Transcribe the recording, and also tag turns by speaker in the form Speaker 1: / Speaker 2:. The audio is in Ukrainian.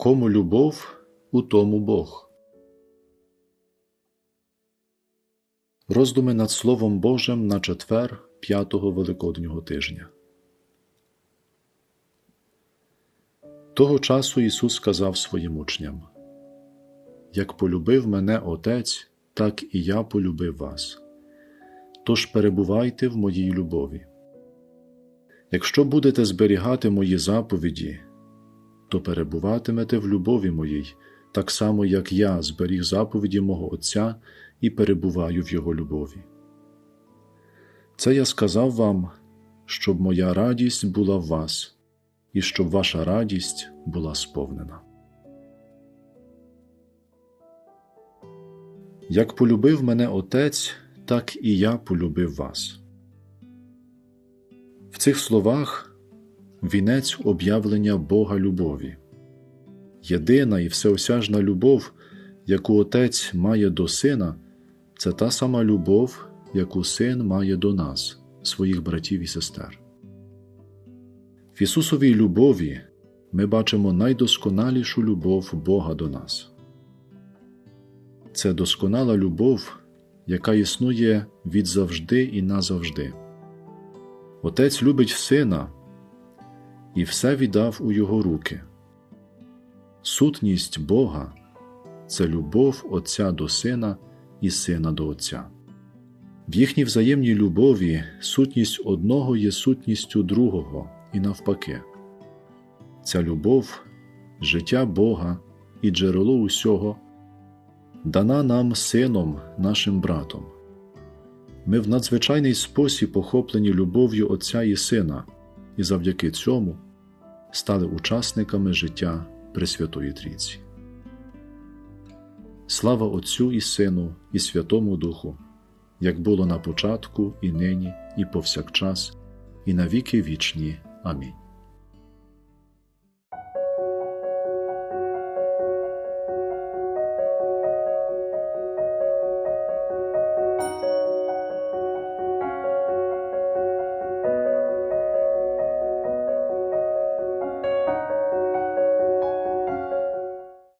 Speaker 1: кому любов, у тому Бог. Роздуми над Словом Божим на четвер п'ятого Великоднього тижня. Того часу Ісус сказав своїм учням: Як полюбив мене Отець, так і я полюбив вас. Тож перебувайте в моїй любові. Якщо будете зберігати мої заповіді, то перебуватимете в любові моїй, так само, як я зберіг заповіді мого Отця і перебуваю в Його любові. Це я сказав вам, щоб моя радість була в вас, і щоб ваша радість була сповнена. Як полюбив мене Отець, так і я полюбив вас. В цих словах вінець об'явлення Бога любові. Єдина і всеосяжна любов, яку Отець має до Сина, це та сама любов, яку Син має до нас, своїх братів і сестер. В Ісусовій любові ми бачимо найдосконалішу любов Бога до нас. Це досконала любов, яка існує відзавжди і назавжди. Отець любить Сина і все віддав у Його руки. Сутність Бога це любов Отця до Сина і Сина до Отця. В їхній взаємній любові сутність одного є сутністю другого і навпаки. Ця любов, життя Бога і джерело усього, дана нам Сином, нашим братом. Ми в надзвичайний спосіб охоплені любов'ю Отця і Сина, і завдяки цьому стали учасниками життя Пресвятої Трійці. Слава Отцю і Сину, і Святому Духу, як було на початку, і нині, і повсякчас, і на віки вічні. Амінь.